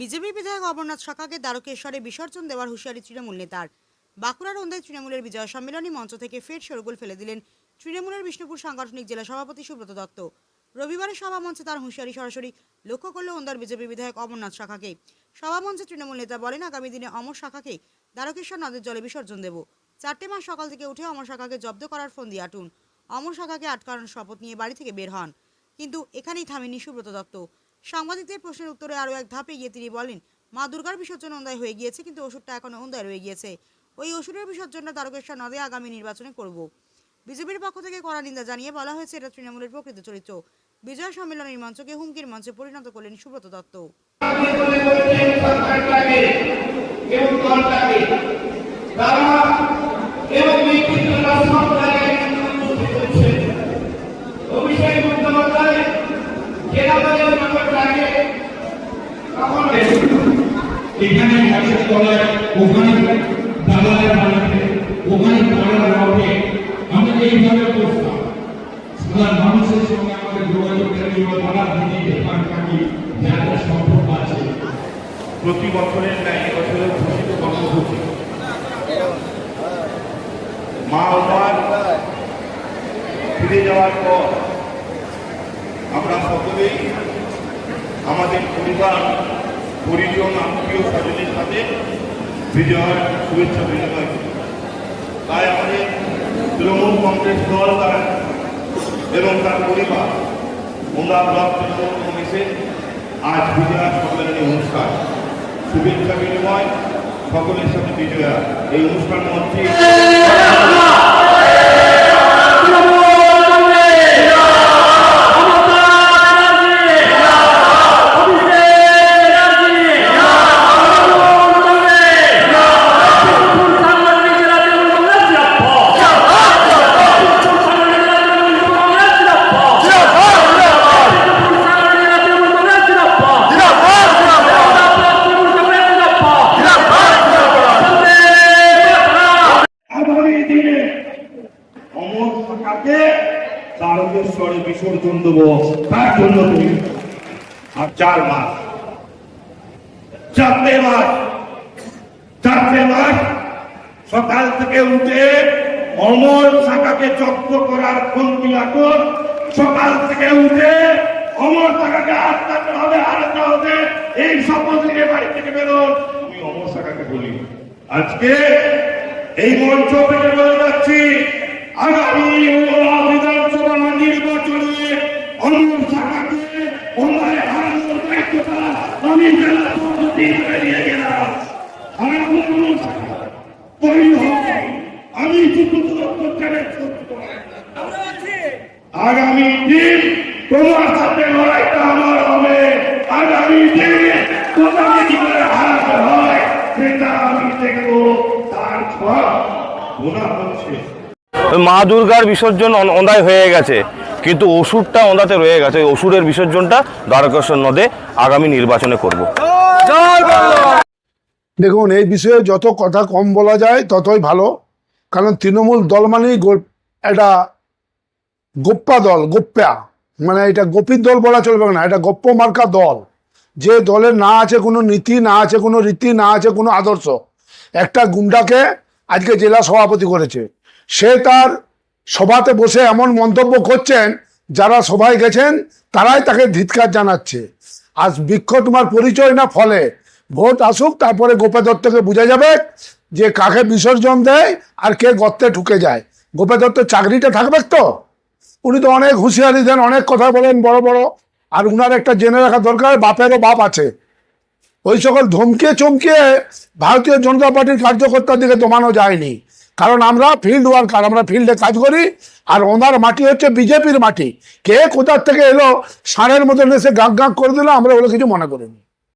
BJP বিধায়ক অমরনাথ শাখাকে দ্বারকেশ্বরে বিসর্জন দেওয়ার হুঁশিয়ারি তৃণমূল নেতার। বাঁকুড়ার হন্দায় তৃণমূলের বিজয় সম্মেলনী মঞ্চ থেকে ফের শোরগোল ফেলে দিলেন তৃণমূলের বিষ্ণুপুর সাংগঠনিক জেলা সভাপতি সুব্রত দত্ত। রবিবারের সভা মঞ্চে তার হুঁশিয়ারি সরাসরি লক্ষ্য করল ওন্দার বিজেপি বিধায়ক অমরনাথ শাখাকে সভা মঞ্চে তৃণমূল নেতা বলেন, আগামী দিনে অমর শাখাকে দ্বারকেশ্বর নদের জলে বিসর্জন দেব। চারটে মাস সকাল থেকে উঠে অমর শাখাকে জব্দ করার ফোন দিয়ে আটুন। অমর শাখাকে আটকানোর শপথ নিয়ে বাড়ি থেকে বের হন। কিন্তু এখানেই থামেনি সুব্রত দত্ত। সাংবাদিকদের প্রশ্নের উত্তরে আরও এক ধাপে গিয়ে তিনি বলেন, মা দুর্গার বিসর্জন অন্দায় হয়ে গিয়েছে, কিন্তু ওষুধটা এখনও অন্দায় রয়ে গিয়েছে। ওই ওষুধের বিসর্জনটা তারকেশ্বর নদে আগামী নির্বাচনে করব। বিজেপির পক্ষ থেকে কড়া নিন্দা জানিয়ে বলা হয়েছে, এটা তৃণমূলের প্রকৃত চরিত্র। বিজয় সম্মেলনের মঞ্চকে হুমকির মঞ্চে পরিণত করলেন সুব্রত দত্ত। তারা এখানে গাছের তলায় ওখানে দালালের বাড়িতে ওখানে পড়ার রবে আমরা এইভাবে করতাম। সাধারণ মানুষের সঙ্গে আমাদের যোগাযোগ থাকি বা তারা দিদি দোকান থাকি সম্পর্ক আছে। প্রতি বছরের ন্যায় এবছরের ঘোষিত কর্মসূচি। মা আমার ফিরে যাওয়ার পর আমরা সকলেই, আমাদের পরিবার পরিজন আত্মীয় স্বজনের সাথে বিজয়ের শুভেচ্ছা বিনিময় তাই আমাদের তৃণমূল কংগ্রেস দল তার এবং তার পরিবার ওন্দা ব্লক তৃণমূল কংগ্রেসের আজ বিজয়া সম্মেলনী অনুষ্ঠান। শুভেচ্ছা বিনিময় সকলের সাথে বিজয়া। এই অনুষ্ঠান মঞ্চে তারকেশ্বরে বিসর্জন দেবো, তার জন্য তুমি আর চার মাস। চারটে মাস। চারটে মাস। সকাল থেকে উঠে অমর শাখাকে চক্র করার ফন্দি লাগুন সকাল থেকে উঠে অমর শাখাকে আটকাতে হবে হারাতে হবে এই শপথ নিয়ে বাড়ি থেকে বেরোন। আমি অমর শাখাকে বলি, আজকে এই মঞ্চ থেকে বলে যাচ্ছি। আগামী বিধানসভা নির্বাচনে অমর শাখাকে অন্যায় হারানোর দায়িত্বটা আমি জেলা সভাপতি অমর শাখা আমি। আগামী দিন তোমার সাথে লড়াইটা আমার হবে। আগামী দিন তোমাকে কি করে হয় সেটা আমি দেখব। তার ওই মা দুর্গার বিসর্জন অন- ওঁদায় হয়ে গেছে। কিন্তু অসুরটা ওঁদাতে রয়ে গেছে। ওই ওষুধের বিসর্জনটা দ্বারকেশ্বর নদে আগামী নির্বাচনে করব। দেখুন এই বিষয়ে যত কথা কম বলা যায় ততই ভালো। কারণ তৃণমূল দল মানেই একটা গোপ্পা দল গোপ্পা। মানে এটা গোপীর দল বলা চলবে না এটা গপ্প মার্কা দল। যে দলের না আছে কোনো নীতি না আছে কোনো রীতি না আছে কোনো আদর্শ একটা গুন্ডাকে আজকে জেলা সভাপতি করেছে। সে তার সভাতে বসে এমন মন্তব্য করছেন, যারা সভায় গেছেন, তারাই তাকে ধিৎকার জানাচ্ছে। আজ বৃক্ষ তোমার পরিচয় না ফলে? ভোট আসুক, তারপরে গোপে দত্তকে বোঝা যাবে যে কাকে বিসর্জন দেয় আর কে গর্তে ঢুকে যায়। গোপে দত্তের চাকরিটা থাকবে তো? উনি তো অনেক হুঁশিয়ারি দেন, অনেক কথা বলেন বড় বড়। আর উনার একটা জেনে রাখা দরকার, বাপেরও বাপ আছে। ওই সকল ধমকে চমকে ভারতীয় জনতা পার্টির কার্যকর্তার দিকে দমানো যায়নি। কারণ আমরা ফিল্ড ওয়ার্কার আমরা ফিল্ডে কাজ করি, আর ওনার মাটি হচ্ছে বিজেপির মাটি। কে কোথার থেকে এলো ষাঁড়ের মতন এসে গাঁক গাঁক করে দিল, আমরা ওগুলো কিছু মনে করিনি।